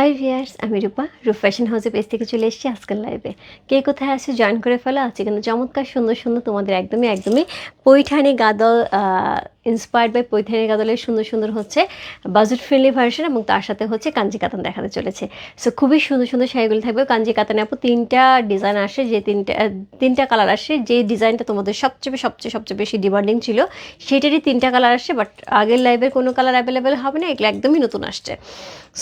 High viewers আমি রূপা। রূপ fashion হাউসে পেজ থেকে চলে এসেছি আজকের লাইভে কে কোথায় আছে জয়েন করে ফেলো। আছে কিন্তু চমৎকার সুন্দর সুন্দর তোমাদের একদমই একদমই পৈঠানি গাদল ইন্সপায়ার্ড বাই পৈথানি গাদলের সুন্দর সুন্দর হচ্ছে বাজেট ফ্রেন্ডলি ভার্সন এবং তার সাথে হচ্ছে কাঞ্জি কাতান দেখাতে চলেছে। সো খুবই সুন্দর সুন্দর শাড়িগুলো থাকবে। কাঞ্জি কাতানে আপু তিনটা ডিজাইন আসে, যে তিনটা তিনটা কালার আসে। যে ডিজাইনটা তোমাদের সবচেয়ে সবচেয়ে সবচেয়ে বেশি ডিমান্ডিং ছিল, সেটারই তিনটা কালার আসে বাট আগের লাইভের কোনো কালার অ্যাভেলেবেল হবে না, এগুলো একদমই নতুন আসছে।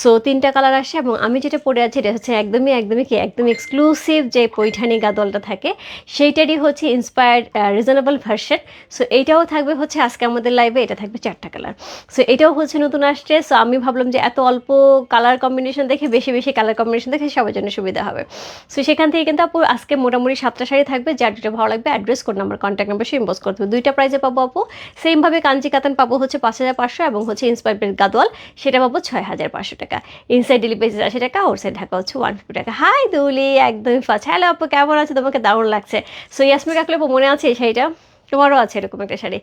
সো তিনটা কালার আসে এবং আমি যেটা পরে আছি, এটা হচ্ছে একদমই একদমই কি একদম এক্সক্লুসিভ যে পৈঠানি গাদলটা থাকে, সেইটারই হচ্ছে ইন্সপায়ার্ড রিজনেবল ভার্সন সো এইটাও থাকবে হচ্ছে আজকে আমাদের লাইভে এটা থাকবে চারটা কালার সো এটাও হচ্ছে নতুন আসছে। সো আমি ভাবলাম যে এত অল্প কালার কম্বিনেশন দেখে বেশি বেশি কালার কম্বিনেশন দেখে সবার জন্য সুবিধা হবে। সো সেখান থেকে কিন্তু আপু, আজকে মোটামুটি সাতটা শাড়ি থাকবে, যার যেটা ভালো লাগবে address code number contact number সে ইম্পোজ করতে হবে। দুইটা প্রাইজে পাবো আপু। সেমভাবে কাঞ্চি কাতান পাবো হচ্ছে পাঁচ হাজার পাঁচশো এবং হচ্ছে ইন্সপায়ার্ড গাদোয়াল, সেটা পাবো ছয় হাজার পাঁচশো টাকা। ইনসাইড ডেলিভারি আশি টাকা ওর সাইড ঢাকা হচ্ছে ওয়ান ফিফটি টাকা। হাই দুলি একদমই ফার্স্ট হ্যালো আপু, কেমন আছে? তোমাকে দারুণ লাগছে। সো ইয়াসমি কাকলে মনে আছে এই শাড়িটা? তোমারও আছে এরকম একটা শাড়ি।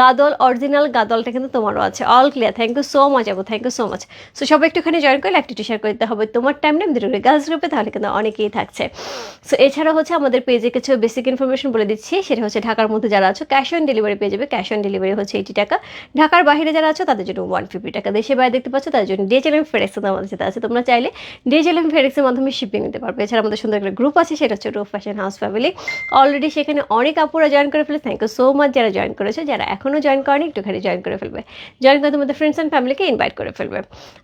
গাদল অরিজিনাল গাদলটা কিন্তু তোমারও আছে। All clear thank you so much আপু thank you so much so সবাই একটুখানি জয়েন করলে একটু শেয়ার করতে হবে। তোমার টাইম নেম দুটো গার্লস গ্রুপে তাহলে কিন্তু অনেকেই থাকছে। সো এছাড়া হচ্ছে আমাদের পেজে কিছু বেসিক ইনফরমেশন বলে দিচ্ছি। সেটা হচ্ছে ঢাকার মধ্যে যারা আছো ক্যাশ অন ডেলিভারি পেয়ে যাবে। ক্যাশ অন ডেলিভারি হচ্ছে এইটি টাকা। ঢাকার বাইরে যারা আছো, তাদের জন্য ওয়ান ফিফটি টাকা। দেশে বাইরে দেখতে পাচ্ছ, তাদের জন্য ডিএচএলএম ফেডেক্স আমাদের সাথে আছে। তোমরা চাইলে ডিএচএলএম ফেডেক্সের মাধ্যমে শিপিং নিতে পারবে। এছাড়া আমাদের সুন্দর একটা গ্রুপ আছে, সেটা হচ্ছে roof fashion house family already সেখানে অনেক আপুরা জয়েন করে ফেলে। থ্যাংক ইউ সো মাচ যারা জয়েন করেছে, যারা এখনও জয়েন করেনি, একটুখানি জয়েন করে ফেলবে। জয়েন করে তোমাদের ফ্রেন্ডস অ্যান্ড ফ্যামিলিকে ইনভাইট করে ফেলবে।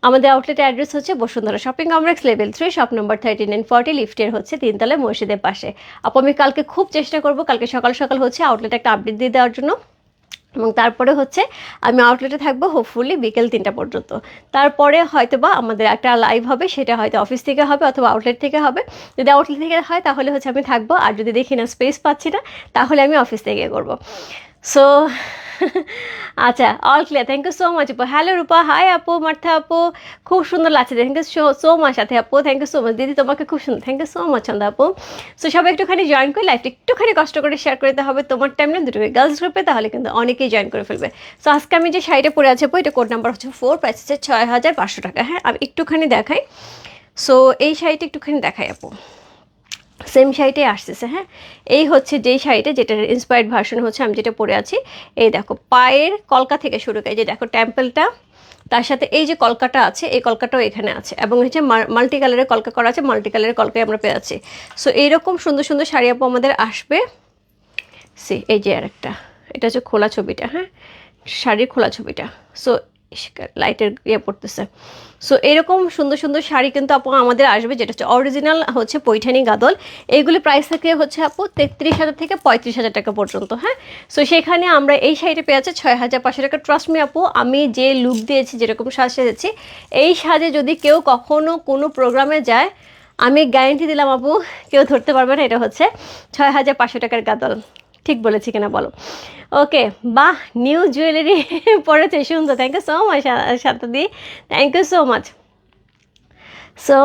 আমাদের আউটলেট অ্যাড্রেস হচ্ছে Bashundhara shopping complex level three shop number thirteen nine forty লিফটের হচ্ছে তিনতলায় মসজিদের পাশে। আপ, আমি কালকে খুব চেষ্টা করব, কালকে সকাল সকাল হচ্ছে আউটলেট একটা আপডেট দিয়ে দেওয়ার জন্য। এবং তারপরে হচ্ছে আমি আউটলেটে থাকব হোপফুলি বিকেল তিনটা পর্যন্ত। তারপরে হয়তো বা আমাদের একটা লাইভ হবে, সেটা হয়তো অফিস থেকে হবে অথবা আউটলেট থেকে হবে। যদি আউটলেট থেকে হয় তাহলে হচ্ছে আমি থাকব, আর যদি দেখি না স্পেস পাচ্ছি না, তাহলে আমি অফিস থেকে করব সো আচ্ছা all clear thank you so much আপু হ্যালো রূপা হাই আপু মার্থা আপু খুব সুন্দর লাগছে থ্যাংক ইউ সো মাচ সাথে আপু থ্যাংক ইউ সো মাচ দিদি তোমাকে খুব সুন্দর thank you so much Chanda আপু সো সবাই একটুখানি জয়েন করে লাইফটা একটুখানি কষ্ট করে শেয়ার করতে হবে। তোমার টাইম না দুটো গার্লস গ্রুপে তাহলে কিন্তু অনেকেই জয়েন করে ফেলবে। সো আজকে আমি যে শাড়িটা পরে আছি আপু এটা কোড নাম্বার হচ্ছে ফোর প্রাইস হচ্ছে ছয় হাজার পাঁচশো টাকা। হ্যাঁ আমি একটুখানি দেখাই। সো এই শাড়িটা একটুখানি দেখাই আপু সেম শাড়িটাই আসতেছে হ্যাঁ? এই হচ্ছে যেই শাড়িটা যেটার ইন্সপায়ার্ড ভার্সন হচ্ছে আমি যেটা পরে আছি, এই দেখো, পায়ের কলকা থেকে শুরু করে যে দেখো টেম্পলটা তার সাথে এই যে কলকাটা আছে, এই কলকাটাও এখানে আছে, এবং হচ্ছে মাল্টি কালারের কলকা করা আছে মাল্টি কালারের কলকাই আমরা পেয়ে আছি সো এইরকম সুন্দর সুন্দর শাড়ি আপু আমাদের আসবে। সি এই যে আরেকটা, এটা হচ্ছে খোলা ছবিটা হ্যাঁ? শাড়ির খোলা ছবিটা। সো লাইটের ইয়ে পড়তেছে। সো এরকম সুন্দর সুন্দর শাড়ি কিন্তু আপু আমাদের আসবে, যেটা হচ্ছে অরিজিনাল হচ্ছে পৈঠানি গাদল। এইগুলি প্রাইস থাকে হচ্ছে আপু তেত্রিশ হাজার থেকে পঁয়ত্রিশ হাজার টাকা পর্যন্ত হ্যাঁ? সো সেখানে আমরা এই শাড়িটা পেয়ে আছে ছয় হাজার পাঁচশো টাকা। ট্রাস্ট মি আপু, আমি যে লুক দিয়েছি, যেরকম সাজ সেজেছি এই সাজে যদি কেউ কখনো কোনো প্রোগ্রামে যায়, আমি গ্যারেন্টি দিলাম আপু, কেউ ধরতে পারবে না, এটা হচ্ছে ছয় হাজার পাঁচশো টাকার গাদল। ঠিক বলেছি কিনা বলো? ওকে বাহ নিউ জুয়েলারি পড়েছে, সুন্দর। Thank you so much সাতদি thank you so much so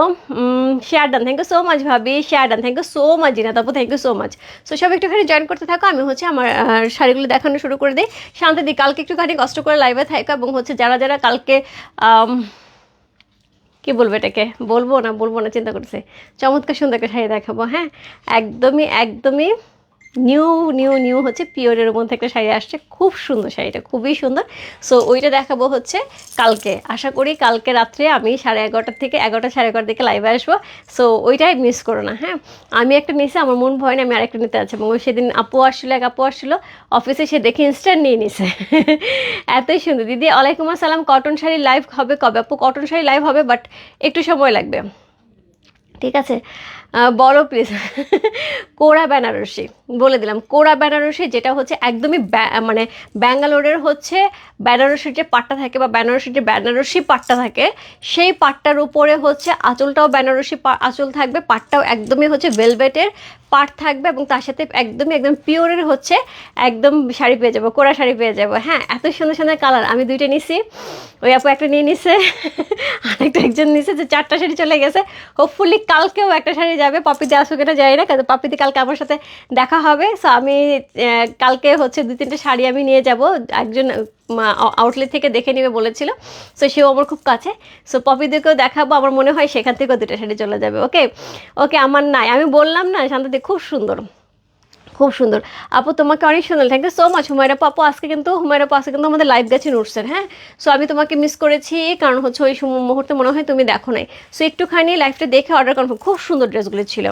share done thank you so much ভাবি। Share done thank you so much জিনা Tapu thank you so much so সব একটুখানি জয়েন করতে থাকো, আমি হচ্ছে আমার শাড়িগুলো দেখানো শুরু করে দিই। শান্তি দিই কালকে একটুখানি কষ্ট করে লাইভে থাকো এবং হচ্ছে যারা যারা কালকে কি বলব এটাকে? বলব না বলব না, চিন্তা করছে চমৎকার সুন্দর একটা শাড়ি দেখাবো হ্যাঁ? একদমই একদমই নিউ নিউ নিউ হচ্ছে পিওরের মধ্যে একটা শাড়ি আসছে। খুব সুন্দর শাড়িটা, খুবই সুন্দর। সো ওইটা দেখাবো হচ্ছে কালকে। আশা করি কালকে রাত্রে আমি সাড়ে এগারোটার থেকে এগারোটা, সাড়ে এগারোটার দিকে লাইভে আসব। সো ওইটাই মিস করো না হ্যাঁ? আমি একটা নিয়েছি আমার মন ভয় না, আমি আরেকটা নিতে আছে। এবং সেদিন আপু আসছিল, এক আপু আসছিল অফিসে সে দেখে ইনস্ট্যান্ট নিয়ে নিছে। এতই সুন্দর। দিদি ওয়ালাইকুম আসসালাম কটন শাড়ি লাইভ হবে কবে? আপু কটন শাড়ি লাইভ হবে বাট একটু সময় লাগবে। ঠিক আছে? বড় প্লিজ কোরা বেনারসি, বলে দিলাম। কোরা বেনারসি যেটা হচ্ছে একদমই মানে ব্যাঙ্গালোরের হচ্ছে বেনারসির যে পাট্টা থাকে বা বেনারসির যে বেনারসি পাট্টা থাকে, সেই পাট্টার উপরে হচ্ছে আঁচলটাও বেনারসি আঁচল থাকবে। পাটটাও একদমই হচ্ছে ভেলভেটের পাট থাকবে এবং তার সাথে একদমই, একদম পিওরের হচ্ছে একদম শাড়ি পেয়ে যাব, কোরা শাড়ি পেয়ে যাব। হ্যাঁ এত সুন্দর সুন্দর কালার আমি দুইটা নিছি, ওই আপু একটা নিয়ে নিছে, আরেকটা একজন নিছে যে চারটা শাড়ি চলে গেছে। হোপফুলি কালকেও একটা শাড়ি যাবে পাপিতে আসুক এটা যাই না, কিন্তু পাপিতে কালকে আমার সাথে দেখা হবে। সো আমি কালকে হচ্ছে দু তিনটে শাড়ি আমি নিয়ে যাব, একজন আউটলেট থেকে দেখে নেবে বলেছিল। সো সেও আমার খুব কাছে। সো পপিদেরকেও দেখাবো, আমার মনে হয় সেখান থেকেও দুটো শাড়ি চলে যাবে ওকে ওকে আমার নাই। আমি বললাম না, শান্তাদি খুব সুন্দর। খুব সুন্দর। আপু, তোমাকে অনেক সুন্দর। Thank you so much Humayra আপু। আজকে কিন্তু, হুমায়রা আপু, আজকে কিন্তু আমাদের লাইভ গেছেন উঠছেন হ্যাঁ? সো আমি তোমাকে মিস করেছি, কারণ হচ্ছে ওই মুহূর্তে মনে হয় তুমি দেখো নাই। সো একটুখানি লাইভটা দেখে অর্ডার কনফার্ম খুব সুন্দর ড্রেসগুলো ছিল।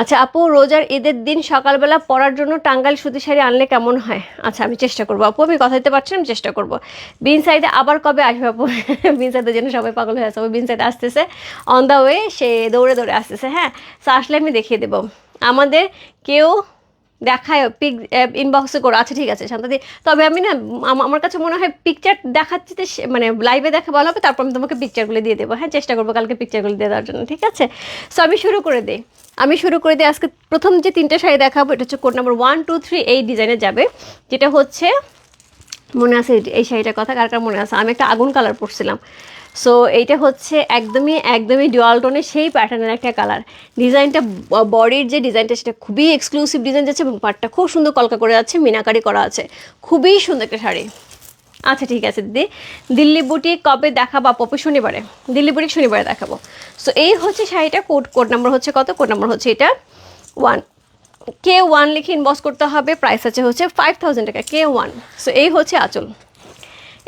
আচ্ছা আপু, রোজার ঈদের দিন সকালবেলা পরার জন্য টাঙ্গাইল সুতি শাড়ি আনলে কেমন হয়? আচ্ছা আমি চেষ্টা করব। আপু, আমি কথা দিতে পারছি আমি চেষ্টা করব। বিন সাইডে আবার কবে আসবে আপু? বিন সাইডের জন্য সবাই পাগল হয়ে আছে বিন সাইডে আসতেছে। অন দ্য ওয়ে সে দৌড়ে দৌড়ে আসতেছে হ্যাঁ? সো আসলে আমি দেখিয়ে দেবো। আমাদের কেউ দেখায় পিক ইনবক্সে করো। আচ্ছা ঠিক আছে, শান্তাদি। তবে আমি না আমার কাছে মনে হয় পিকচার দেখাচ্ছি মানে লাইভে দেখা ভালো হবে, তারপর আমি তোমাকে পিকচারগুলো দিয়ে দেবো। হ্যাঁ চেষ্টা করব কালকে পিকচারগুলো দিয়ে দেওয়ার জন্য, ঠিক আছে? সো আমি শুরু করে দিই। আমি শুরু করে দিই। আজকে প্রথম যে তিনটে শাড়ি দেখাবো, এটা হচ্ছে code number one, two, three, এই ডিজাইনে যাবে। যেটা হচ্ছে, মনে আছে এই- শাড়িটার কথা? কার কার মনে আছে? আমি একটা আগুন কালার পরছিলাম। সো এইটা হচ্ছে একদমই একদমই টোনের সেই প্যাটার্নের একটা কালার। ডিজাইনটা বডির যে ডিজাইনটা, সেটা খুবই এক্সক্লুসিভ ডিজাইন যাচ্ছে এবং পাটটা খুব সুন্দর কলকা করে যাচ্ছে, মিনাকারি করা আছে। খুবই সুন্দর একটা শাড়ি। আচ্ছা ঠিক আছে দিদি দিল্লি বুটি কবে দেখাবো পপি শনিবারে। দিল্লি বুটি শনিবারে দেখাবো। সো এই হচ্ছে শাড়িটা, কোড কোড নাম্বার হচ্ছে কত? কোড নাম্বার হচ্ছে এটা, ওয়ান, কে ওয়ান লিখে ইনবক্স করতে হবে প্রাইস আছে হচ্ছে ফাইভ থাউজেন্ড টাকা, কে ওয়ান? সো এই হচ্ছে আঁচল।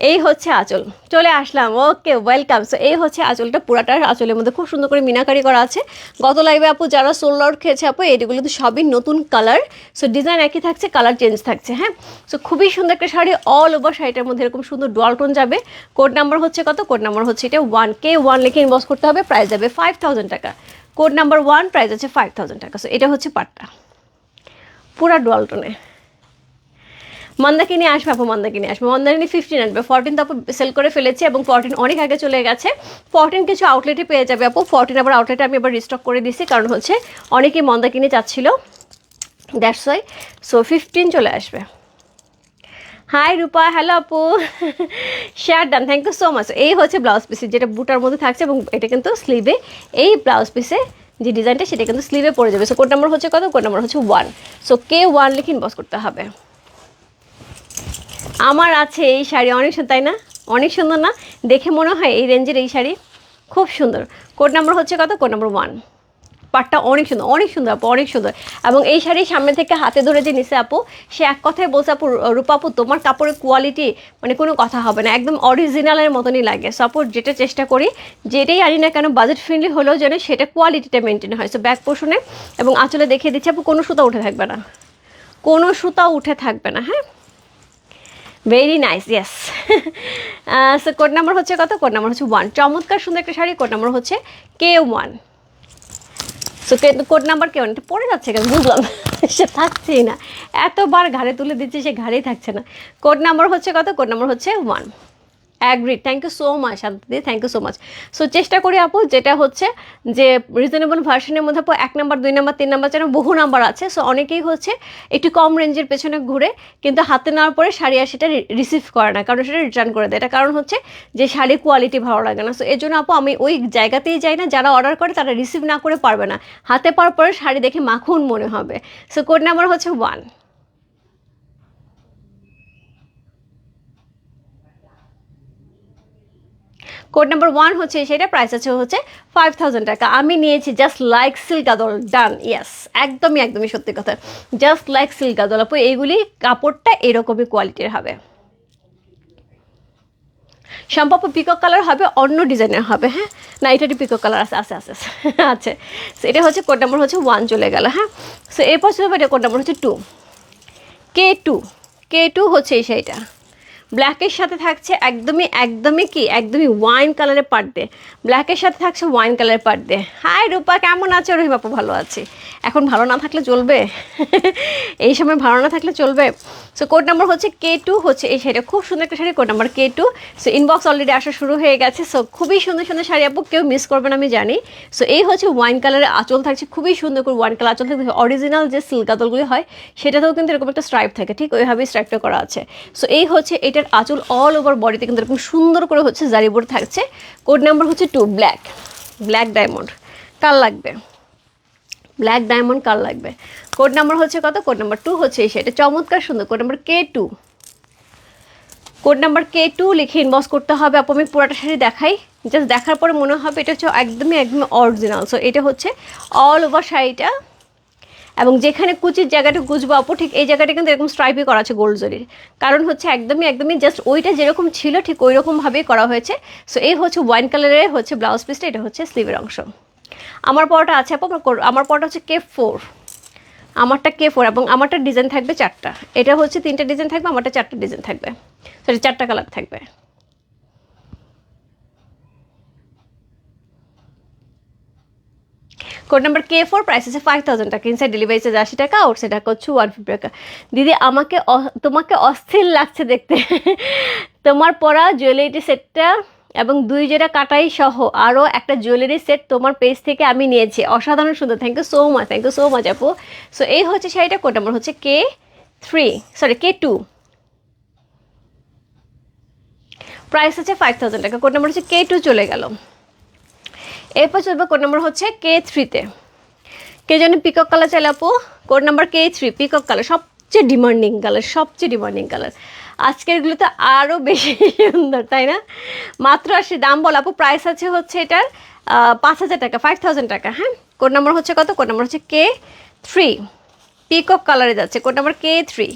এই হচ্ছে আঁচল। চলে আসলাম। ওকে ওয়েলকাম সো এই হচ্ছে আঁচলটা পুরাটা আঁচলের মধ্যে খুব সুন্দর করে মিনাকারি করা আছে। গত লাইভে আপু যারা সোল আউট খেয়েছে আপু এইগুলো তো সবই নতুন কালার সো ডিজাইন একই থাকছে কালার চেঞ্জ থাকছে হ্যাঁ? সো খুবই সুন্দর একটা শাড়ি অল ওভার শাড়িটার মধ্যে এরকম সুন্দর ডোয়াল টোন যাবে। কোড নাম্বার হচ্ছে কত? কোড নাম্বার হচ্ছে এটা ওয়ান কে ওয়ান লিখে ইনবক্স করতে হবে প্রাইস যাবে ফাইভ থাউজেন্ড টাকা। কোড নাম্বার ওয়ান প্রাইস আছে ফাইভ থাউজেন্ড টাকা। সো এটা হচ্ছে পাটটা। পুরা ডোয়াল মন্দাকিনি আসবে, আপু মন্দাকিনি আসবে। মন্দাকিনি ফিফটিন আনবে ফোরটিন তো আপু সেল করে ফেলেছে এবং ফোরটিন অনেক আগে চলে গেছে। ফোরটিন কিছু আউটলেটে পেয়ে যাবে আপু। ফোরটিন আবার আউটলেটে আমি আবার রিস্টক করে দিয়েছি, কারণ হচ্ছে অনেকেই মন্দাকিনি চাচ্ছিল। দ্যাটস ওয়াই সো ফিফটিন চলে আসবে। হাই রূপা। হ্যালো আপু। Share done thank you so much এই হচ্ছে ব্লাউজ পিসে যেটা বুটার মধ্যে থাকছে এবং এটা কিন্তু স্লিভে এই ব্লাউজ পিসে যে ডিজাইনটা সেটা কিন্তু স্লিভে পড়ে যাবে। সো কোড নাম্বার হচ্ছে কত? কোড নাম্বার হচ্ছে ওয়ান সো কে ওয়ান লিখে ইনবক্স করতে হবে। আমার আছে এই শাড়ি। অনেক সুন্দর, তাই না? অনেক সুন্দর না? দেখে মনে হয় এই রেঞ্জের এই শাড়ি খুব সুন্দর। কোড নাম্বার হচ্ছে কত? Code number one. পাটটা অনেক সুন্দর অনেক সুন্দর আপু, অনেক সুন্দর। এবং এই শাড়ি সামনে থেকে হাতে ধরে যে নিছে আপু, সে এক কথায় বলছে আপু, রূপা আপু, তোমার কাপড়ের কোয়ালিটি মানে কোনো কথা হবে না। একদম অরিজিনালের মতনই লাগে। সো আপু, যেটা চেষ্টা করি, যেটাই আনি না কেন বাজেট ফ্রেন্ডলি হলেও যেন সেটা কোয়ালিটিটা মেনটেন হয়। সো ব্যাক পোর্শনে এবং আঁচলে দেখিয়ে দিচ্ছে আপু, কোনো সুতা উঠে থাকবে না। কোনো সুতা উঠে থাকবে না হ্যাঁ? Very nice yes so code number হচ্ছে কত? কোড নাম্বার হচ্ছে ওয়ান চমৎকার, সুন্দর একটা শাড়ি কোড নাম্বার হচ্ছে K one so K code number K one পড়ে যাচ্ছে কেন? বুঝলাম সে থাকছেই না। এতবার ঘাড়ে তুলে দিচ্ছে, সে ঘাড়েই থাকছে না। কোড নাম্বার হচ্ছে কত? কোড নাম্বার হচ্ছে one agreed thank you so much Shanti thank you so much so চেষ্টা করি আপু, যেটা হচ্ছে যে রিজনেবল ভার্সনের মধ্যে আপু, এক নাম্বার, দুই নাম্বার, তিন নাম্বার, যেন বহু নাম্বার আছে। সো অনেকেই হচ্ছে একটু কম রেঞ্জের পেছনে ঘুরে, কিন্তু হাতে নেওয়ার পরে শাড়ি আর সেটা রিসিভ করে না, কারণ সেটা রিটার্ন করে দেয়। এটা কারণ হচ্ছে যে শাড়ির কোয়ালিটি ভালো লাগে না। সো এর জন্য আপু, আমি ওই জায়গাতেই যাই না, যারা অর্ডার করে তারা রিসিভ না করে পারবে না। হাতে পাওয়ার পরে শাড়ি দেখে মাখন মনে হবে। সো কোড নাম্বার হচ্ছে ওয়ান কোড নাম্বার ওয়ান হচ্ছে সেটা প্রাইস আছে হচ্ছে ফাইভ থাউজেন্ড টাকা। আমি নিয়েছি জাস্ট লাইক সিল্কাদল ডান ইয়েস একদমই একদমই সত্যি কথা। জাস্ট লাইক সিল্কাদল আপু এইগুলি কাপড়টা এরকমই কোয়ালিটির হবে। সম্ভব পিকক কালার হবে, অন্য ডিজাইনের হবে হ্যাঁ? না, এটারই পিকক কালার আছে আছে আছে আছে। আচ্ছা এটা হচ্ছে কোড নাম্বার হচ্ছে ওয়ান চলে গেল হ্যাঁ? সো এরপর চলে এটা কোড নাম্বার হচ্ছে two K two K two হচ্ছে এই শাড়িটা। ব্ল্যাকের সাথে থাকছে একদমই একদমই কি? একদমই ওয়াইন কালারের পার্টে ব্ল্যাকের সাথে থাকছে ওয়াইন কালারের পার্টে হাই রূপা, কেমন আছো? রহিম আপু ভালো আছি। এখন ভালো না থাকলে চলবে? এই সময় ভালো না থাকলে চলবে? সো কোড নাম্বার হচ্ছে কে টু হচ্ছে এই শাড়িটা। খুব সুন্দর একটা sari code number K two so inbox already আসা শুরু হয়ে গেছে। সো খুবই সুন্দর সুন্দর শাড়ি আপু, কেউ মিস করবেন আমি জানি। সো এই হচ্ছে ওয়াইন কালারের আঁচল থাকছে। খুবই সুন্দর করে ওয়াইন কালার আঁচল থাকছে। অরিজিনাল যে সিল্ক হয়, সেটাতেও কিন্তু এরকম একটা স্ট্রাইপ থাকে। ঠিক ওইভাবেই স্ট্রাইপটা করা আছে। সো এই হচ্ছে এটার আঁচল অল ওভার বডিতে কিন্তু এরকম সুন্দর করে হচ্ছে জারিবোর্ড থাকছে। কোড নাম্বার হচ্ছে টু ব্ল্যাক ব্ল্যাক ডায়মন্ড কার লাগবে? ব্ল্যাক ডায়মন্ড কার লাগবে? কোড নাম্বার হচ্ছে কত? কোড নাম্বার টু হচ্ছে সেটা চমৎকার সুন্দর। Code number K two code number K two লিখে ইনবক্স করতে হবে। আপু, আমি পুরাটা শাড়ি দেখাই। জাস্ট দেখার পরে মনে হবে এটা হচ্ছে একদমই একদমই অরিজিনাল সো এটা হচ্ছে অল ওভার শাড়িটা। এবং যেখানে কুচির জায়গাটা গুজবো আপু ঠিক এই জায়গাটা কিন্তু এরকম স্ট্রাইপই করা আছে গোল্ড জরির। কারণ হচ্ছে একদমই একদমই জাস্ট ওইটা যেরকম ছিল, ঠিক ওই রকমভাবেই করা হয়েছে। সো এই হচ্ছে ওয়াইন কালারের হচ্ছে ব্লাউজ পিসটা এটা হচ্ছে স্লিভের অংশ। আমার পরটা আছে আপু আমার আমার পরটা হচ্ছে কে ফোর আমারটা কে ফোর এবং আমারটা ডিজাইন থাকবে চারটা। এটা হচ্ছে তিনটা ডিজাইন থাকবে, আমারটা চারটা ডিজাইন থাকবে। সরি চারটা কালার থাকবে। Code number K four price আছে ফাইভ থাউজেন্ড টাকা। ইনসাইড ডেলিভারি চার্জ আশি টাকা আউট টাকা হচ্ছে ওয়ান ফিফটি টাকা। দিদি, আমাকে তোমাকে অস্থির লাগছে দেখতে। তোমার পরা জুয়েলারি সেটটা এবং দুই জোড়া কাটাই সহ আরও একটা জুয়েলারি সেট তোমার পেজ থেকে আমি নিয়েছি। অসাধারণ সুন্দর। Thank you so much thank you so much আপু। সো এই হচ্ছে শাড়িটা, কোড নাম্বার হচ্ছে K three sorry K two price আছে ফাইভ থাউজেন্ড টাকা, কোড নাম্বার হচ্ছে কে টু চলে গেল। এরপর চলবে কোড নাম্বার হচ্ছে কে থ্রিতে কে জানি পিকক কালার চাইলে আপু? Code number K three peacock colour সবচেয়ে ডিমান্ডিং কালার সবচেয়ে ডিমান্ডিং কালার আজকের এগুলো তো আরও বেশি সুন্দর, তাই না? মাত্র আসি দাম বল আপু প্রাইস আছে হচ্ছে এটার পাঁচ হাজার টাকা ফাইভ থাউজেন্ড টাকা হ্যাঁ? কোড নাম্বার হচ্ছে কত? কোড নাম্বার হচ্ছে কে থ্রি পিকক কালারে যাচ্ছে code number K three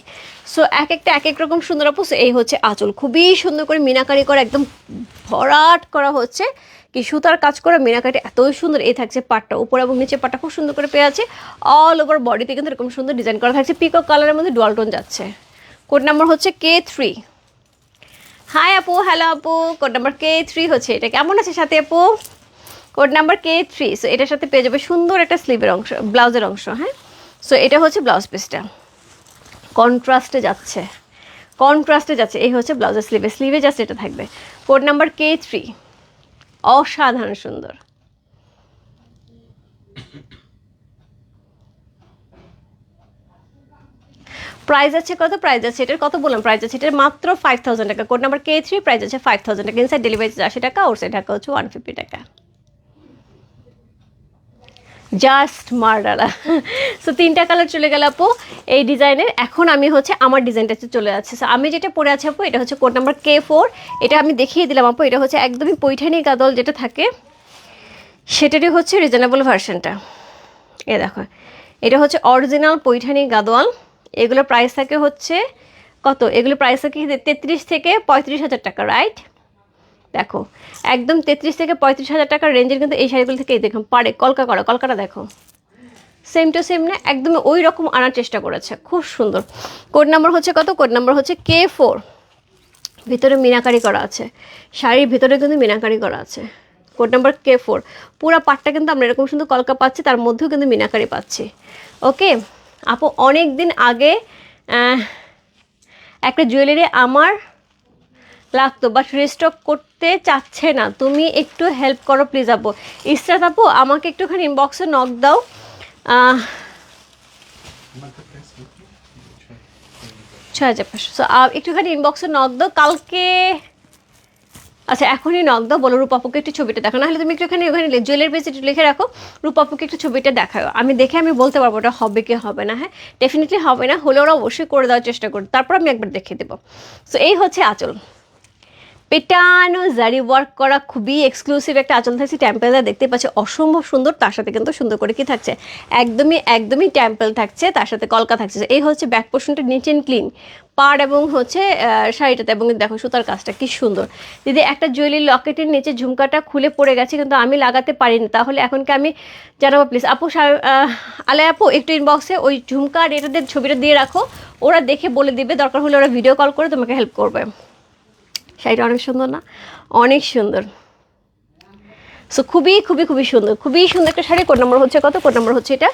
so এক একটা এক এক রকম সুন্দর আপু এই হচ্ছে আঁচল। খুবই সুন্দর করে মিনাকারি করা, একদম ভরাট করা হচ্ছে। কি সুতার কাজ করা মিনাকারি এতই সুন্দর, এই থাকছে পাটটা। উপর এবং নিচে পাটটা খুব সুন্দর করে পেয়ে আছে। অল ওভার বডিতে কিন্তু এরকম সুন্দর ডিজাইন করা থাকছে। পিকক কালারের মধ্যে ডুয়াল টোন যাচ্ছে। কোড নাম্বার হচ্ছে কে থ্রি হাই আপু হ্যালো আপু। কোড নাম্বার কে থ্রি হচ্ছে এটা। কেমন আছে সাথে আপু? Code number K three so এটার সাথে পেয়ে যাবে সুন্দর একটা স্লিভের অংশ, ব্লাউজের অংশ হ্যাঁ? সো এটা হচ্ছে ব্লাউজ পিসটা কন্ট্রাস্টে যাচ্ছে। কন্ট্রাস্টে যাচ্ছে। এই হচ্ছে ব্লাউজের স্লিভে স্লিভে জাস্ট এটা থাকবে। কোড নাম্বার কে থ্রি অসাধারণ সুন্দর। প্রাইস আছে কত? প্রাইস আছে, এটার কত বললাম? প্রাইস আছে, এটার মাত্র ফাইভ থাউজেন্ড টাকা। Code number K three price আছে ফাইভ থাউজেন্ড টাকা। ইনসাইড ডেলিভারি আশি টাকা ওর সাইড টাকা হচ্ছে ওয়ান ফিফটি টাকা। জাস্ট মার্ডারা। সো তিনটা কালার চলে গেল আপু এই ডিজাইনের। এখন আমি হচ্ছে আমার ডিজাইনটা চলে যাচ্ছে। সো আমি যেটা পরে আছি আপু, এটা হচ্ছে কোড নাম্বার কে ফোর এটা আমি দেখিয়ে দিলাম আপু, এটা হচ্ছে একদমই পৈঠানি গাদল যেটা থাকে, সেটারই হচ্ছে রিজনেবল ভার্সনটা এ দেখো, এটা হচ্ছে অরিজিনাল পৈঠানি গাদোয়াল এগুলোর প্রাইস থাকে হচ্ছে কত? এগুলো প্রাইস থাকে তেত্রিশ থেকে পঁয়ত্রিশ হাজার টাকা রাইট দেখো, একদম তেত্রিশ থেকে পঁয়ত্রিশ হাজার টাকার রেঞ্জের কিন্তু এই শাড়িগুলো থেকে এই দেখুন পারে, কলকা করা, কলকাটা দেখো। সেম টু সেম না, একদমই ওই রকম আনার চেষ্টা করেছে, খুব সুন্দর। কোড নাম্বার হচ্ছে কত? কোড নাম্বার হচ্ছে কে ফোর ভিতরে মিনাকারি করা আছে, শাড়ির ভিতরে কিন্তু মিনাকারি করা আছে। কোড নাম্বার কে ফোর পুরো পাটটা কিন্তু আমরা এরকম সুন্দর কলকা পাচ্ছি, তার মধ্যেও কিন্তু মিনাকারি পাচ্ছি। ওকে আপু অনেক দিন আগে একটা জুয়েলারি আমার লাগতো বাট রিস্টক করতে চাচ্ছে না তুমি একটু হেল্প করো প্লিজ আপু ইসরাত আপু আমাকে একটুখানি ইনবক্সে নক দাও। ছয় হাজার পাঁচশো। আহ, একটুখানি ইনবক্সে নক দাও। কালকে আচ্ছা এখনই নক দাও বলো রূপাপুকে একটু ছবিটা দেখো নাহলে তুমি একটুখানি ওখানে জুয়েলারি পেজ একটু লিখে রাখো রূপাপুকে একটু ছবিটা দেখাও। আমি দেখে আমি বলতে পারব ওটা হবে কি হবে না হ্যাঁ? ডেফিনেটলি হবে না হলে ওরা অবশ্যই করে দেওয়ার চেষ্টা করবে। তারপর আমি একবার দেখে দেবো। সো এই হচ্ছে আঁচল পেটানো জারি ওয়ার্ক করা খুবই এক্সক্লুসিভ একটা আঁচল থাকছে। টেম্পেলটা দেখতে পাচ্ছি অসম্ভব সুন্দর তার সাথে কিন্তু সুন্দর করে কি থাকছে? একদমই একদমই টেম্পল থাকছে তার সাথে কলকা থাকছে। এই হচ্ছে ব্যাক পোর্শনটা নিট অ্যান্ড ক্লিন পাড় এবং হচ্ছে শাড়িটাতে এবং দেখো সুতার কাজটা কি সুন্দর। দিদি একটা জুয়েলারি লকেটের নিচে ঝুমকাটা খুলে পড়ে গেছে কিন্তু আমি লাগাতে পারিনি। তাহলে এখনকে আমি জানাব প্লিজ আপু সা- আহ, আলে আপু একটু ইনবক্সে ওই ঝুমকা আর এটাদের ছবিটা দিয়ে রাখো। ওরা দেখে বলে দিবে দরকার হলে ওরা ভিডিও কল করে তোমাকে হেল্প করবে। শাড়িটা অনেক সুন্দর না? অনেক সুন্দর। সো খুবই খুবই খুবই সুন্দর। খুবই সুন্দর একটা শাড়ি। কোড নম্বর হচ্ছে কত? কোড নম্বর হচ্ছে এটা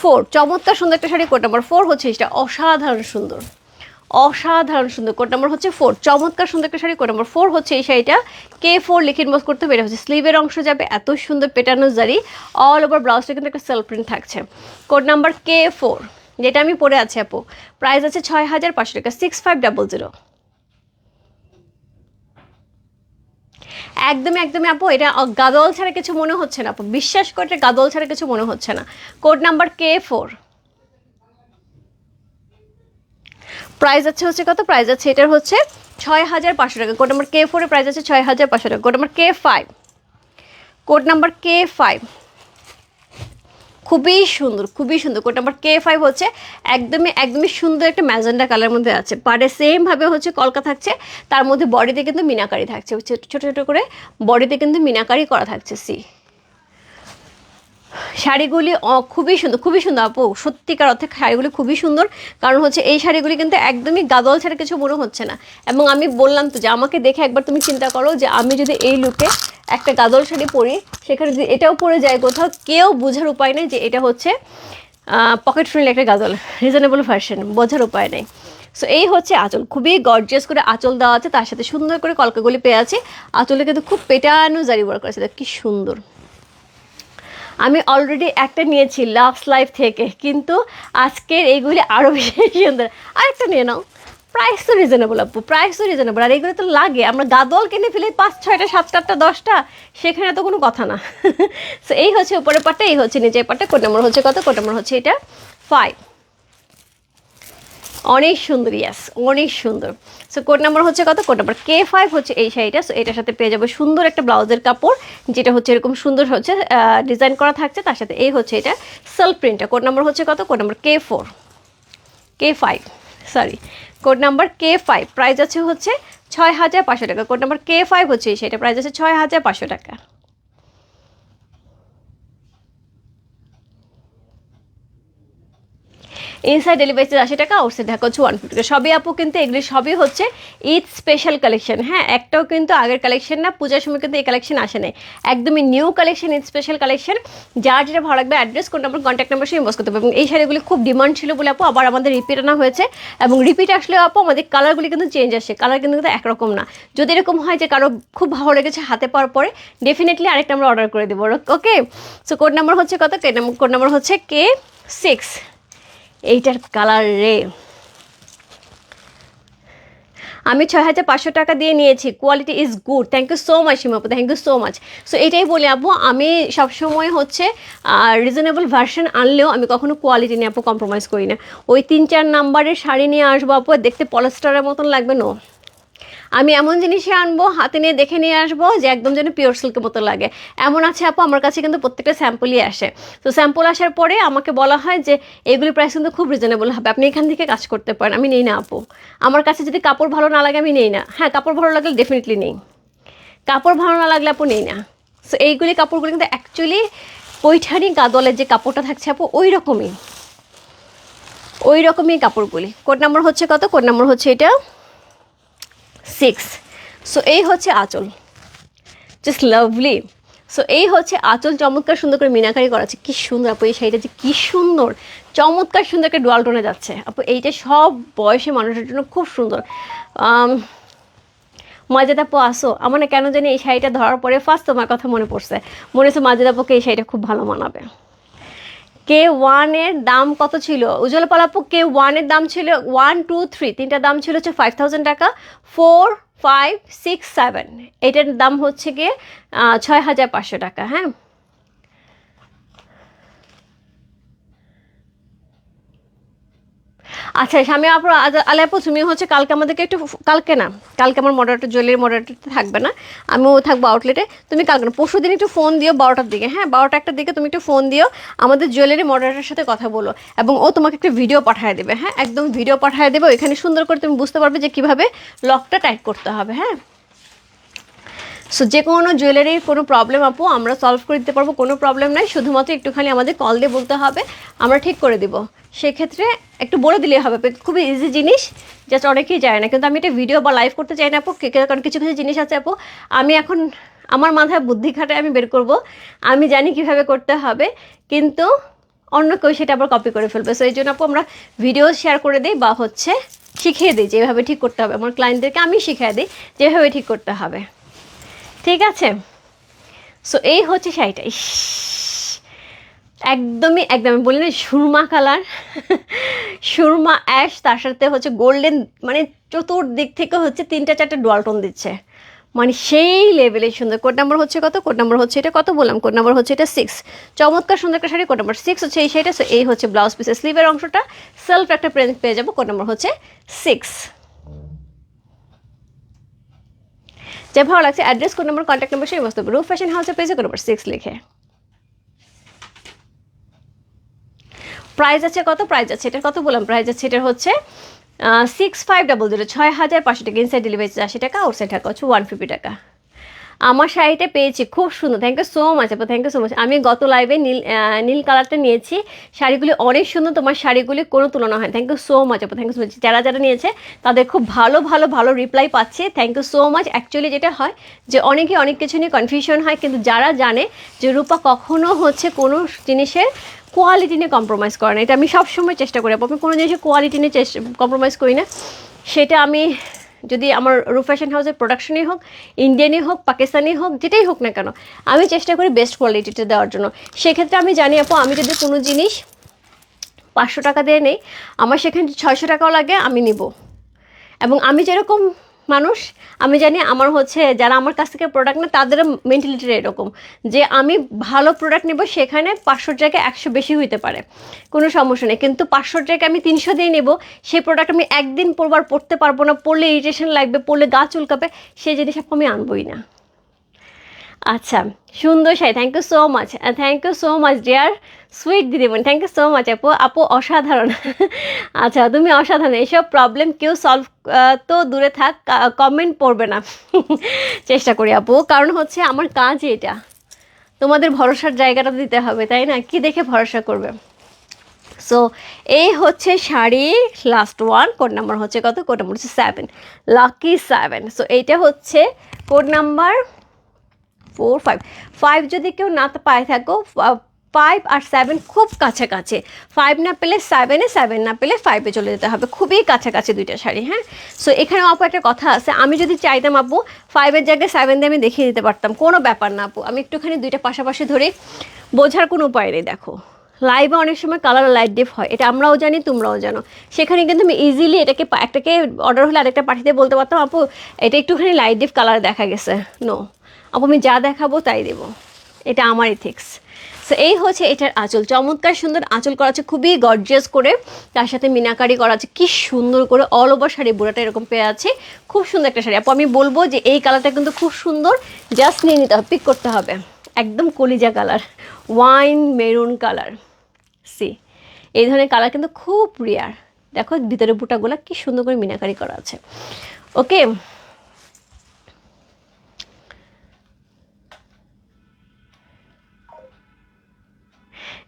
ফোর চমৎকার সুন্দর একটা শাড়ি। কোড নম্বর ফোর হচ্ছে এটা অসাধারণ সুন্দর। অসাধারণ সুন্দর। কোড নম্বর হচ্ছে ফোর চমৎকার সুন্দর একটা শাড়ি। কোড নম্বর ফোর হচ্ছে এই শাড়িটা। কে ফোর লিখে ইনবক্স করতে বের হচ্ছে স্লিভের অংশ যাবে। এত সুন্দর পেটানো জারি। অল ওভার ব্লাউজটা কিন্তু একটা সেলফ প্রিন্ট থাকছে। কোড নাম্বার কে ফোর যেটা আমি পরে আছি আপু। প্রাইস আছে ছয় হাজার পাঁচশো টাকা। সিক্স ফাইভ ডাবল জিরো একদমই একদমই আপু, এটা গাদল ছাড়া কিছু মনে হচ্ছে না আপু। বিশ্বাস করে গাদল ছাড়া কিছু মনে হচ্ছে না। Code number K four price আছে হচ্ছে কত? প্রাইস আছে এটার হচ্ছে ছয় হাজার পাঁচশো টাকা। কোড নাম্বার কে ফোরের প্রাইস আছে ছয় হাজার পাঁচশো টাকা। Code number K five code number K five খুবই সুন্দর খুবই সুন্দর। কোট নাম্বার কে ফাইভ হচ্ছে, একদমই একদমই সুন্দর একটা ম্যাজেন্ডা কালার মধ্যে আছে। পারে সেমভাবে হচ্ছে কলকা থাকছে, তার মধ্যে বডিতে কিন্তু মিনাকারি থাকছে। ছোটো ছোটো, ছোট করে বডিতে কিন্তু মিনাকারি করা থাকছে সি শাড়িগুলি খুবই সুন্দর খুবই সুন্দর আপু, সত্যিকার অর্থে শাড়িগুলি খুবই সুন্দর। কারণ হচ্ছে এই শাড়িগুলি কিন্তু একদমই গাদল ছাড়া কিছু মনে হচ্ছে না। এবং আমি বললাম তো যে আমাকে দেখে একবার তুমি চিন্তা করো যে আমি যদি এই লুকে একটা গাদল শাড়ি পরি, সেখানে যদি এটাও পরে যায় কোথাও, কেউ বোঝার উপায় নেই যে এটা হচ্ছে পকেট ফ্রেন্ডলি একটা গাদল রিজনেবল ফ্যাশন বোঝার উপায় নেই। সো এই হচ্ছে আঁচল, খুবই গর্জিয়াস করে আঁচল দেওয়া আছে, তার সাথে সুন্দর করে কলকাগুলি পেয়ে আছে। আঁচলে কিন্তু খুব পেটানো জারি ওয়ার্ক করেছে কি সুন্দর। আমি অলরেডি একটা নিয়েছি লাভস লাইফ থেকে। কিন্তু আজকের এইগুলি আরও বেশি সুন্দর। আরেকটা নিয়ে নাও। প্রাইস তো রিজনেবল আপু। প্রাইস তো রিজনেবল আর এগুলো তো লাগে। আমরা গাদল কিনে ফেলি পাঁচ, ছয়টা, সাতটা, আটটা, দশটা। সেখানে তো কোনো কথা না। সো এই হচ্ছে উপরের পাটটা, এই হচ্ছে নিচের পাটটা কোট নম্বর হচ্ছে কত কোট নম্বর হচ্ছে এটা? ফাইভ অনেক সুন্দর ইয়াস অনেক সুন্দর। সো কোড নাম্বার হচ্ছে কত? কোড নাম্বার কে ফাইভ হচ্ছে এই শাড়িটা। সো এটার সাথে পেয়ে যাব সুন্দর একটা ব্লাউজের কাপড়, যেটা হচ্ছে এরকম সুন্দর হচ্ছে ডিজাইন করা থাকছে। তার সাথে এই হচ্ছে এটা সেলফ প্রিন্টটা কোড নাম্বার হচ্ছে কত? Code number K four K five sorry code number K five price আছে হচ্ছে ছয় হাজার পাঁচশো টাকা। কোড নাম্বার কে ফাইভ হচ্ছে শাড়িটা প্রাইস আছে ছয় হাজার পাঁচশো টাকা। ইনসাইড ডেলিভারি চার্জ আশি টাকা আউটসাইড ঢাকা হচ্ছে ওয়ান ফিফটি সবই আপু কিন্তু এগুলি সবই হচ্ছে ঈদ স্পেশাল কালেকশন হ্যাঁ একটাও কিন্তু আগের কালেকশন না, পূজার সময় কিন্তু এই কালেকশন আসে নাই। একদমই new collection Eid special collection যার যেটা ভালো লাগবে অ্যাড্রেস কোন নম্বর কন্ট্যাক্ট নাম্বার সঙ্গে ইনবক্স করতে এবং এই শাড়িগুলি খুব ডিমান্ড ছিল বলে আপু আবার আমাদের রিপিট আনা হয়েছে। এবং রিপিট আসলে আপু আমাদের কালারগুলি কিন্তু চেঞ্জ আসে। কালার কিন্তু কিন্তু একরকম না। যদি এরকম হয় যে কারও খুব ভালো লেগেছে হাতে পাওয়ার পরে ডেফিনেটলি আরেকটা আমরা অর্ডার করে দেবো। ওকে সো কোড নাম্বার হচ্ছে কত? কে কোড নাম্বার হচ্ছে কে সিক্স এইটার কালার রে। আমি ছয় হাজার পাঁচশো টাকা দিয়ে নিয়েছি। Quality is good thank you so much সীমাপু thank you so much so এটাই বলি আপু আমি সবসময় হচ্ছে রিজনেবল ভার্সন আনলেও আমি কখনো কোয়ালিটি নিয়ে আপু কম্প্রোমাইজ করি না। ওই তিন চার নাম্বারের শাড়ি নিয়ে আসব আপু দেখতে পলস্টারের মতন লাগবে নো আমি এমন জিনিসই আনব, হাতে নিয়ে দেখে নিয়ে আসব যে একদম যেন পিওর সিল্কের মতো লাগে। এমন আছে আপু, আমার কাছে কিন্তু প্রত্যেকটা স্যাম্পলই আসে। তো স্যাম্পল আসার পরে আমাকে বলা হয় যে এগুলি প্রাইস কিন্তু খুব রিজনেবল হবে। আপনি এখান থেকে কাজ করতে পারেন। আমি নেই না আপু। আমার কাছে যদি কাপড় ভালো না লাগে, আমি নেই না। হ্যাঁ কাপড় ভালো লাগলে ডেফিনেটলি নেই। কাপড় ভালো না লাগলে আপু নেই না। সো এইগুলি কাপড়গুলি কিন্তু অ্যাকচুয়ালি পৈঠানি গাদলের যে কাপড়টা থাকছে আপু ওই রকমই ওই রকমই কাপড়গুলি। কোড নাম্বার হচ্ছে কত? কোড নাম্বার হচ্ছে এটা। সিক্স। সো এই হচ্ছে আঁচল। জাস্ট লাভলি সো এই হচ্ছে আঁচল চমৎকার সুন্দর করে মিনাকারি করা আছে। কি সুন্দর, আপু, এই শাড়িটা যে কী সুন্দর। চমৎকার সুন্দর একটা ডোয়াল টোনে যাচ্ছে। আপু, এইটা সব বয়সী মানুষের জন্য খুব সুন্দর। মজাদা আপু, আসো। আমার কেন জানি এই শাড়িটা ধরার পরে ফার্স্ট তোমার কথা মনে পড়ছে। মনে হচ্ছে মজাদা আপুকে এই শাড়িটা খুব ভালো মানাবে। কে ওয়ানের দাম কত ছিল? উজ্জ্বল পালাপু কে ওয়ানের দাম ছিল ওয়ান টু থ্রি তিনটা দাম ছিল হচ্ছে ফাইভ থাউজেন্ড টাকা। ফোর ফাইভ সিক্স সেভেন এটার দাম হচ্ছে গিয়ে ছয় হাজার পাঁচশো টাকা হ্যাঁ? আচ্ছা স্বামী আপু আলাপু তুমি হচ্ছে কালকে আমাদেরকে একটু কালকে না, কালকে আমার মডারেটর জুয়েলারি মডারেটর থাকবে না, আমিও থাকব আউটলেটে তুমি কালকে না, পরশু দিন একটু ফোন দিও বারোটার দিকে হ্যাঁ? বারোটা একটার দিকে তুমি একটু ফোন দিও, আমাদের জুয়েলারি মডারেটরের সাথে কথা বলো, এবং ও তোমাকে একটা ভিডিও পাঠিয়ে দেবে হ্যাঁ? একদম ভিডিও পাঠিয়ে দেবে, ওইখানে সুন্দর করে তুমি বুঝতে পারবে যে কীভাবে লকটা টাইট করতে হবে হ্যাঁ? সো যে কোনো জুয়েলারির কোনো প্রবলেম আপু, আমরা সলভ করে দিতে পারব, কোনো প্রবলেম নাই, শুধুমাত্র একটুখানি আমাদের কল দিয়ে বলতে হবে, আমরা ঠিক করে দিব। সেক্ষেত্রে একটু বলে দিলেই হবে খুবই ইজি জিনিস জাস্ট অনেকেই যায় না, কিন্তু আমি এটা ভিডিও বা লাইভ করতে চাই না আপু কারণ কিছু কিছু জিনিস আছে আপু। আমি এখন, আমার মাথায় বুদ্ধি খাটায় আমি বের করব, আমি জানি কীভাবে করতে হবে, কিন্তু অন্য কেউ সেটা আবার কপি করে ফেলবে। সো এই জন্য আপু আমরা ভিডিও শেয়ার করে দিই বা হচ্ছে শিখিয়ে দিই যেভাবে ঠিক করতে হবে। আমার ক্লায়েন্টদেরকে আমি শিখিয়ে দিই যেভাবে ঠিক করতে হবে। ঠিক আছে? সো এই হচ্ছে শাড়িটা একদমই, একদম, আমি বলি না, সুরমা কালার। সুরমা অ্যাশ, তার সাথে হচ্ছে গোল্ডেন মানে চতুর্দিক থেকে হচ্ছে তিনটা চারটে ডোয়াল টোন দিচ্ছে। মানে সেই লেভেলের সুন্দর। কোড নাম্বার হচ্ছে কত? কোড নাম্বার হচ্ছে এটা কত বললাম? কোড নাম্বার হচ্ছে এটা সিক্স চমৎকার, সুন্দর একটা শাড়ি কোড নাম্বার সিক্স হচ্ছে এই শাড়িটা। এই হচ্ছে ব্লাউজ পিসের স্লিভের অংশটা। সেলফ একটা প্রেজেন্ট পেয়ে যাব কোড নাম্বার হচ্ছে সিক্স যে ভালো লাগছে। Address code number contact number সেই বস্তু রুফ ফ্যাশন হাউসের পেজে কোড নাম্বার সিক্স লিখে। প্রাইস আছে কত? প্রাইস আছে এটার কত বললাম? প্রাইস আছে এটার হচ্ছে সিক্স ফাইভ ডাবল জিরো ছয় হাজার পাঁচশো টাকা ইনসাইড ডেলিভারি আশি টাকা আউটসাইড টাকা হচ্ছে ওয়ান ফিফটি টাকা। আমার শাড়িটা পেয়েছি, খুব সুন্দর। থ্যাংক ইউ সো মাচ আপু থ্যাংক ইউ সো মাচ আমি গত লাইভে নীল নীল কালারটা নিয়েছি। শাড়িগুলি অনেক সুন্দর, তোমার শাড়িগুলি কোনো তুলনা হয় থ্যাংক ইউ সো মাচ আপু থ্যাংক ইউ সো মাচ যারা যারা নিয়েছে, তাদের খুব ভালো ভালো ভালো রিপ্লাই পাচ্ছে। Thank you so much actually যেটা হয় যে অনেকে অনেক কিছু নিয়ে কনফিউশন হয়, কিন্তু যারা জানে যে রূপা কখনো হচ্ছে কোনো জিনিসের কোয়ালিটি নিয়ে কম্প্রোমাইজ করে না। এটা আমি সবসময় চেষ্টা করি, আপু। আমি কোনো জিনিসের কোয়ালিটি নিয়ে চেষ্টা কম্প্রোমাইজ করি না। সেটা আমি যদি আমার রু ফ্যাশন হাউসের প্রোডাকশনই হোক ইন্ডিয়ানই হোক পাকিস্তানি হোক, যেটাই হোক না কেন, আমি চেষ্টা করি বেস্ট কোয়ালিটিটা দেওয়ার জন্য। সেক্ষেত্রে আমি জানি, আপু, আমি যদি কোনো জিনিস পাঁচশো টাকা দিয়ে নেই, আমার সেখানে ছয়শো টাকাও লাগে, আমি নিব। এবং আমি যেরকম মানুষ, আমি জানি আমার হচ্ছে যারা আমার কাছ থেকে প্রোডাক্ট নেয়, তাদের মেন্টালিটিটা এরকম যে আমি ভালো প্রোডাক্ট নেব সেখানে পাঁচশোর জায়গায় একশো বেশি হইতে পারে। কোনো সমস্যা নেই। কিন্তু পাঁচশোর জায়গায় আমি তিনশো দিয়ে নেব, সেই প্রোডাক্ট আমি একদিন পরবার পড়তে পারব না, পড়লে ইরিটেশন লাগবে, পড়লে গা চুলকাবে, সেই জিনিস আমি আনবই না। আচ্ছা সুন্দর সাই thank you so much thank you so much dear sweet দিদিমণি থ্যাংক ইউ সো মাচ আপু আপু অসাধারণ। আচ্ছা তুমি অসাধারণ। এইসব প্রবলেম কেউ সলভ তো দূরে থাক কমেন্ট পড়বে না। চেষ্টা করি আপু কারণ হচ্ছে আমার কাজ এটা। তোমাদের ভরসার জায়গাটা দিতে হবে, তাই না? কি দেখে ভরসা করবে? সো এই হচ্ছে sari last one code number হচ্ছে কত? কোড নাম্বার হচ্ছে সেভেন লাকি সেভেন সো এইটা হচ্ছে code number four five five যদি কেউ না পায় থাকো ফাইভ আর সেভেন খুব কাছাকাছি। ফাইভ না পেলে সেভেনে সেভেন না পেলে ফাইভে চলে যেতে হবে। খুবই কাছাকাছি দুইটা শাড়ি হ্যাঁ? সো এখানে আপু একটা কথা আছে। আমি যদি চাইতাম আপু ফাইভের জায়গায় সেভেন দিয়ে আমি দেখিয়ে দিতে পারতাম। কোনো ব্যাপার না আপু। আমি একটুখানি দুইটা পাশাপাশি ধরে। বোঝার কোনো উপায় নেই, দেখো। লাইভে অনেক সময় কালার লাইট ডিপ হয়। এটা আমরাও জানি, তোমরাও জানো। সেখানে কিন্তু আমি ইজিলি এটাকে একটাকে অর্ডার হলে আরেকটা পাঠিয়ে বলতে পারতাম, আপু, এটা একটুখানি লাইট ডিপ কালার দেখা গেছে। নো আপু, আমি যা দেখাবো তাই দেবো। এটা আমার ইথিক্স সো এই হচ্ছে এটার আঁচল। চমৎকার সুন্দর আঁচল করা আছে, খুবই গর্জিয়াস করে। তার সাথে মিনাকারি করা আছে, কি সুন্দর করে। অল ওভার শাড়ি, বুড়াটা এরকম পেয়ে আছে। খুব সুন্দর একটা শাড়ি। আপু, আমি বলব যে এই কালারটা কিন্তু খুব সুন্দর। জাস্ট নিয়ে নিতে হবে পিক করতে হবে। একদম কলিজা কালার ওয়াইন মেরুন কালার সি এই ধরনের কালার কিন্তু খুব রিয়ার দেখো, ভিতরে বুটাগুলো কি সুন্দর করে মিনাকারি করা আছে। ওকে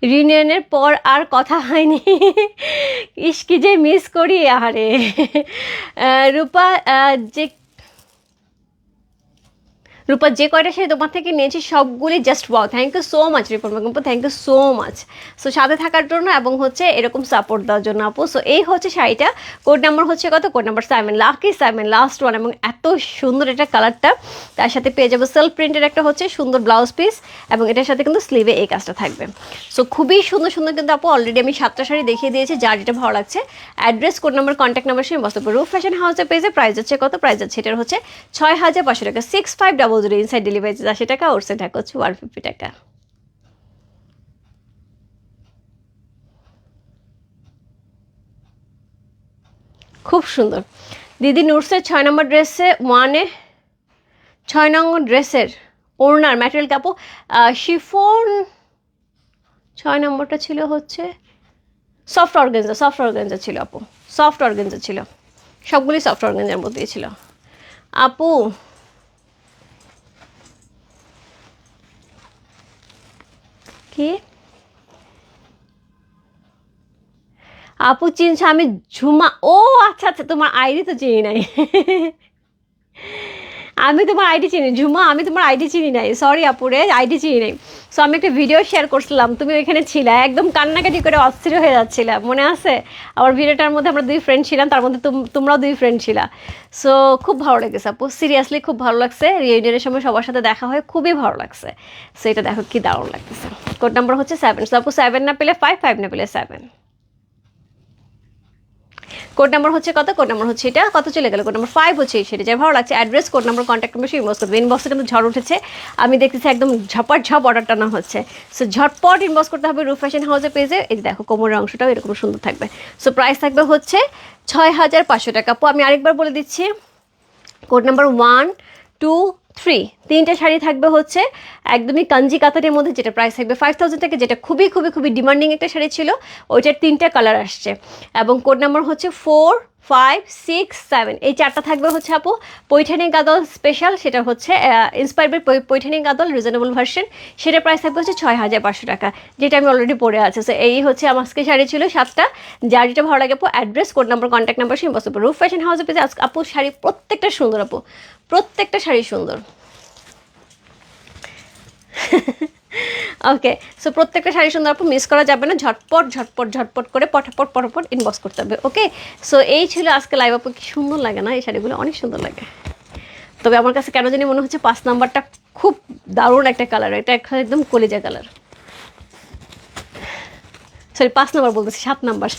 রিউনিয়নের পর আর কথা হয়নি। ইস কি যে মিস করি আরে রূপা যে রূপা, যে কয়টা শাড়ি তোমার থেকে নিয়েছি সবগুলি just wow thank you so much Ripon বেগম্পু thank you so much so সাথে থাকার জন্য এবং হচ্ছে এরকম সাপোর্ট দেওয়ার জন্য আপু। সো এই হচ্ছে শাড়িটা। কোড নাম্বার হচ্ছে কত? Code number seven lucky seven last one এবং এত সুন্দর এটা কালারটা তার সাথে পেয়ে যাব সেলফ প্রিন্টের একটা হচ্ছে সুন্দর ব্লাউজ পিস এবং এটার সাথে কিন্তু স্লিভে এই কাজটা থাকবে। সো খুবই সুন্দর সুন্দর কিন্তু আপু অলরেডি আমি সাতটা শাড়ি দেখিয়ে দিয়েছি, যার যেটা ভালো লাগছে। Address code number contact number সেই বস্তু রুফ ফ্যাশন হাউসের পেজে প্রাইস হচ্ছে কত? প্রাইস আছে এটার হচ্ছে ছয় হাজার পাঁচশো টাকা। Six five double zero inside delivery আশি টাকা, ওর সাইড হচ্ছে ওয়ান ফিফটি টাকা। খুব সুন্দর। দিদি নুটসের ছয় নম্বর ড্রেসে ওয়ানে ছয় নম্বর ড্রেসের ওড়নার ম্যাটেরিয়াল কাপড় শিফন ছয় নম্বরটা ছিল হচ্ছে সফট অর্গেঞ্জা সফট অর্গেঞ্জা ছিল আপু সফট অর্গেঞ্জা ছিল। সবগুলি সফট অর্গেঞ্জার মধ্যেই ছিল। আপু কি আপু চিনছে আমি ঝুমা ও আচ্ছা আচ্ছা তোমার আইডি তো চিনি নাই। আমি তোমার আইডি চিনি, ঝুমা, আমি তোমার আইডি চিনি নাই সরি আপুরে আইডি চিনি নাই। সো আমি একটা ভিডিও শেয়ার করছিলাম, তুমি ওইখানে ছিলে, একদম কান্নাকাটি করে অস্থির হয়ে যাচ্ছিলে, মনে আছে? আমার ভিডিওটার মধ্যে আমরা দুই ফ্রেন্ড ছিলাম, তার মধ্যে তুম- তোমরাও দুই ফ্রেন্ড ছিলা। সো খুব ভালো লেগেছে আপু সিরিয়াসলি খুব ভালো লাগছে রিউনিয়নের সময় সবার সাথে দেখা হয় খুবই ভালো লাগছে। সো এটা দেখো কি দারুণ লাগতেছে। কোড নাম্বার হচ্ছে সেভেন সো আপু সেভেন না পেলে ফাইভ ফাইভ না পেলে সেভেন কোড নাম্বার হচ্ছে কত? কোড নাম্বার হচ্ছে এটা। কত চলে গেল? কোড নাম্বার ফাইভ হচ্ছে সেটা। যাই ভালো লাগছে address code number contact number সেই ইনবক্স করবে। ইনবক্সে কিন্তু ঝড় উঠেছে। আমি দেখতেছি একদম ঝপট ঝপ অর্ডার টানা হচ্ছে। সো ঝটপট ইনবক্স করতে হবে রু ফ্যাশন হাউসের পেজে এই দেখো, কোমরের অংশটাও এরকম সুন্দর থাকবে। সো প্রাইস থাকবে হচ্ছে ছয় হাজার পাঁচশো টাকা। আমি আরেকবার বলে দিচ্ছি। Code number one two three তিনটে শাড়ি থাকবে হচ্ছে একদমই কাঞ্জি কাতারের মধ্যে, যেটা প্রাইস থাকবে ফাইভ থাউজেন্ড থেকে যেটা খুবই খুবই খুবই ডিমান্ডিং একটা শাড়ি ছিল। ওইটার তিনটা কালার আসছে। এবং কোড নাম্বার হচ্ছে ফোর ফাইভ সিক্স সেভেন এই চারটা থাকবে হচ্ছে আপু পৈঠানি গাদল স্পেশাল সেটা হচ্ছে inspire by Paithani Gadwal reasonable version সেটা প্রাইস থাকবে হচ্ছে ছয় হাজার পাঁচশো টাকা, যেটা আমি অলরেডি পরে আছে। সো এই হচ্ছে আমার আজকে শাড়ি ছিল সাতটা, যার যেটা ভালো লাগে আপু address code number contact number সেই বসে রুফ ফ্যাশন হাউসে আজকে আপু শাড়ি প্রত্যেকটা সুন্দর আপু, প্রত্যেকটা শাড়ি সুন্দর। ওকে সো প্রত্যেকটা শাড়ি সুন্দর আপু মিস করা যাবে না। ঝটপট ঝটপট ঝটপট করে পটাপট পটাপট ইনবক্স করতে হবে ওকে সো এই ছিল আজকে লাইভ আপু, কি সুন্দর লাগে না? এই শাড়িগুলো অনেক সুন্দর লাগে। তবে আমার কাছে কেন জানি মনে হচ্ছে পাঁচ নাম্বারটা খুব দারুণ একটা কালার এটা একদম কলিজা কালার সরি পাঁচ নাম্বার বলতেছি, সাত নাম্বার,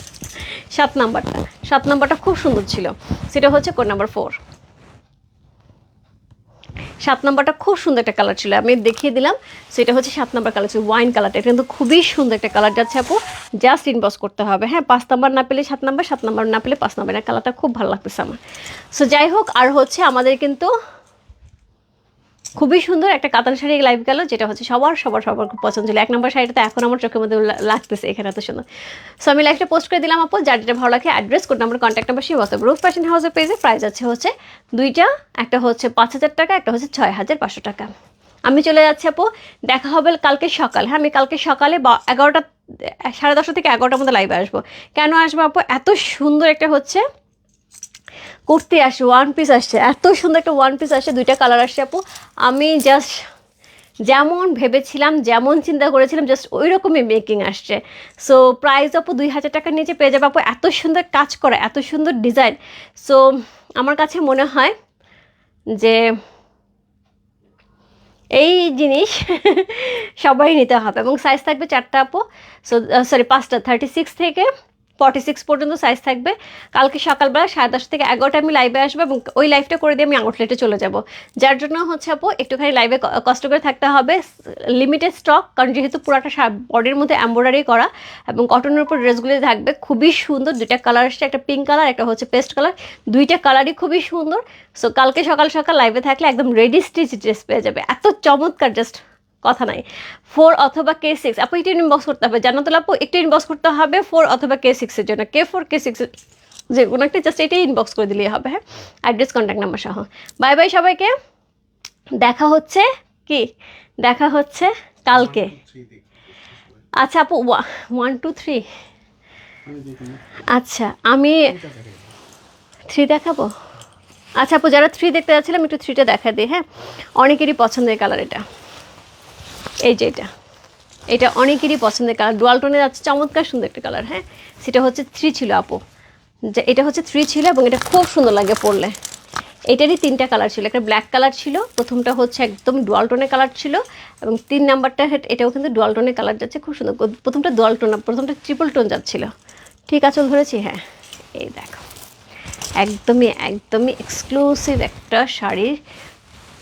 সাত নাম্বারটা সাত নাম্বারটা খুব সুন্দর ছিল। সেটা হচ্ছে কোড নাম্বার ফোর সাত নাম্বারটা খুব সুন্দর একটা কালার ছিল। আমি দেখিয়ে দিলাম, সেটা হচ্ছে সাত নাম্বার কালার ছিল ওয়াইন কালারটা এটা কিন্তু খুবই সুন্দর একটা কালার যাচ্ছে আপু। জাস্ট ইনবক্স করতে হবে। হ্যাঁ পাঁচ নাম্বার না পেলে সাত নাম্বার সাত নাম্বার না পেলে পাঁচ নাম্বার কালারটা খুব ভালো লাগতেছে আমার। সো যাই হোক, আর হচ্ছে আমাদের কিন্তু খুবই সুন্দর একটা কাতান শাড়ি লাইভ গেল, যেটা হচ্ছে সবার সবার সবার খুব পছন্দ ছিল। এক নম্বর শাড়িটা এখন আমার চোখের মধ্যে লাগতেছে এখানে এত সুন্দর। সো আমি লাইভটা পোস্ট করে দিলাম আপু, যার যেটা ভালো লাগে address code number contact number সেই হোয়াটসঅ্যাপ রুফ ফ্যাশন হাউসের পেজে প্রাইস আছে হচ্ছে দুইটা, একটা হচ্ছে পাঁচ হাজার টাকা, একটা হচ্ছে ছয় হাজার পাঁচশো টাকা। আমি চলে যাচ্ছি আপু, দেখা হবে কালকে সকাল। হ্যাঁ আমি কালকে সকালে এগারোটা, সাড়ে দশটা থেকে এগারোটার মধ্যে লাইভে আসব। কেন আসব আপু? এত সুন্দর একটা হচ্ছে কুর্তি আসছে ওয়ান পিস আসছে। এত সুন্দর একটা ওয়ান পিস আসছে দুইটা কালার আসছে আপু। আমি জাস্ট যেমন ভেবেছিলাম, যেমন চিন্তা করেছিলাম জাস্ট ওই রকমই মেকিং আসছে। সো প্রাইস আপু দুই হাজার টাকার নিচে পেয়ে যাবে আপু। এত সুন্দর কাজ করা, এত সুন্দর ডিজাইন সো আমার কাছে মনে হয় যে এই জিনিস সবাই নিতে হবে এবং সাইজ থাকবে চারটা আপু। সো সরি পাঁচটা থার্টি সিক্স থেকে ফর্টি সিক্স পর্যন্ত সাইজ থাকবে। কালকে সকালবেলা সাড়ে দশটা থেকে এগারোটা আমি লাইভে আসব এবং ওই লাইভটা করে দিয়ে আমি আউটলেটে চলে যাব। যার জন্য হচ্ছে আপু, একটুখানি লাইভে কষ্ট করে থাকতে হবে। লিমিটেড স্টক কারণ যেহেতু পুরাটা বডির মধ্যে এম্ব্রয়ডারি করা এবং কটনের উপর ড্রেসগুলি থাকবে, খুবই সুন্দর। দুইটা কালার আসছে, একটা পিঙ্ক কালার একটা হচ্ছে পেস্ট কালার দুইটা কালারই খুবই সুন্দর। সো কালকে সকাল সকাল লাইভে থাকলে একদম রেডি স্টিচ ড্রেস পেয়ে যাবে। এত চমৎকার জাস্ট কথা নাই। ফোর অথবা কে সিক্স আপু একটু ইনবক্স করতে হবে। জানাতুল আপু একটু ইনবক্স করতে হবে ফোর অথবা কে সিক্সের জন্য। কে ফোর কে সিক্স যে কোনো একটা জাস্ট এটাই ইনবক্স করে দিলেই হবে হ্যাঁ? অ্যাড্রেস কন্ট্যাক্ট নাম্বার সহ। বাই বাই সবাইকে। দেখা হচ্ছে কি? দেখা হচ্ছে কালকে। আচ্ছা আপু ওয়ান টু থ্রি আচ্ছা আমি থ্রি দেখাবো? আচ্ছা আপু যারা থ্রি দেখতে যাচ্ছিলাম একটু থ্রিটা দেখা দিই হ্যাঁ? অনেকেরই পছন্দের কালার এটা। এই যে এটা। এটা অনেকেরই পছন্দের কালার ডুয়াল টোনে যাচ্ছে চমৎকার সুন্দর একটা কালার হ্যাঁ? সেটা হচ্ছে থ্রি ছিল, আপু। যে এটা হচ্ছে থ্রি ছিল এবং এটা খুব সুন্দর লাগে পরলে। এটারই তিনটা কালার ছিল। একটা ব্ল্যাক কালার ছিল, প্রথমটা হচ্ছে একদম ডুয়াল টোনের কালার ছিল এবং তিন নাম্বারটা এটাও কিন্তু ডুয়াল টোনের কালার যাচ্ছে, খুব সুন্দর। প্রথমটা ডুয়াল টোন প্রথমটা ট্রিপল টোন যাচ্ছিল। ঠিক আছে, ধরেছি হ্যাঁ। এই দেখো। একদমই একদমই এক্সক্লুসিভ একটা শাড়ির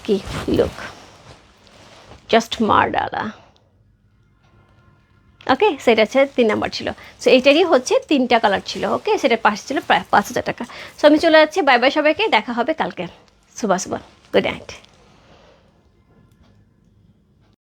কি লুক জাস্ট মারডালা ওকে সেটা হচ্ছে তিন নাম্বার ছিল। সো এইটারই হচ্ছে তিনটা কালার ছিল ওকে সেটার পাশে ছিল প্রায় পাঁচ হাজার টাকা। সো আমি চলে যাচ্ছি। বাই বাই সবাইকে। দেখা হবে কালকে। শুভ শুভ গুড নাইট